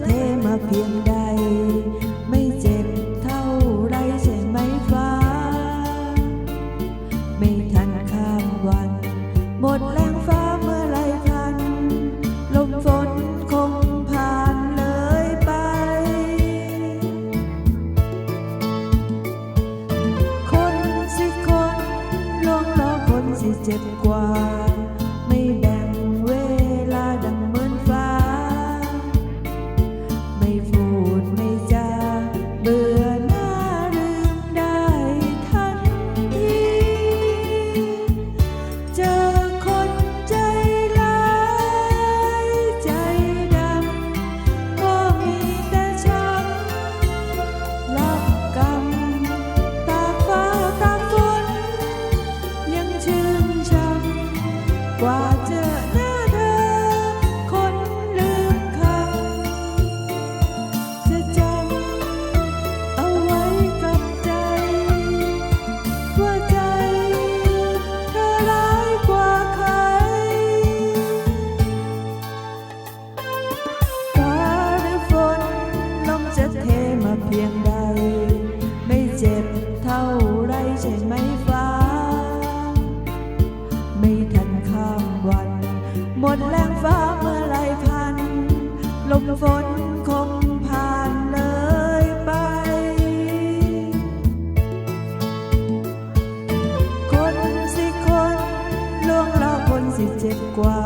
เทมาเพียงใด ไม่เจ็บเท่าไรใช่ไหมฟ้า ไม่ทันข้ามวัน หมดแรงฟ้าเมื่อไรทัน ลมฝนคงผ่านเลยไป คนสิคนลวงล้อคนสิเจ็บกว่า หมดแรงฟ้าเมื่อไรพัน ลมฝนคงผ่านเลยไป คนสิคนล่วงเราคนสิเจ็บกว่า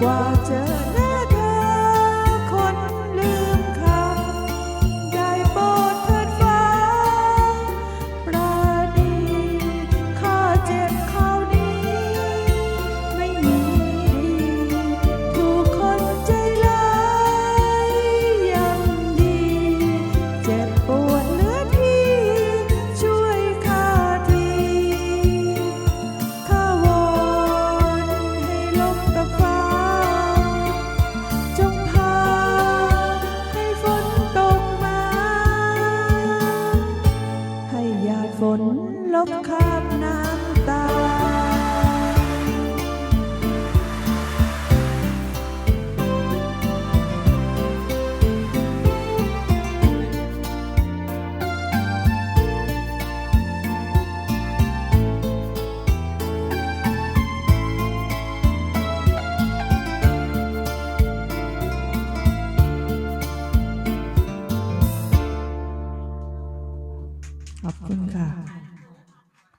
กว่าจะ 아픈가? 아,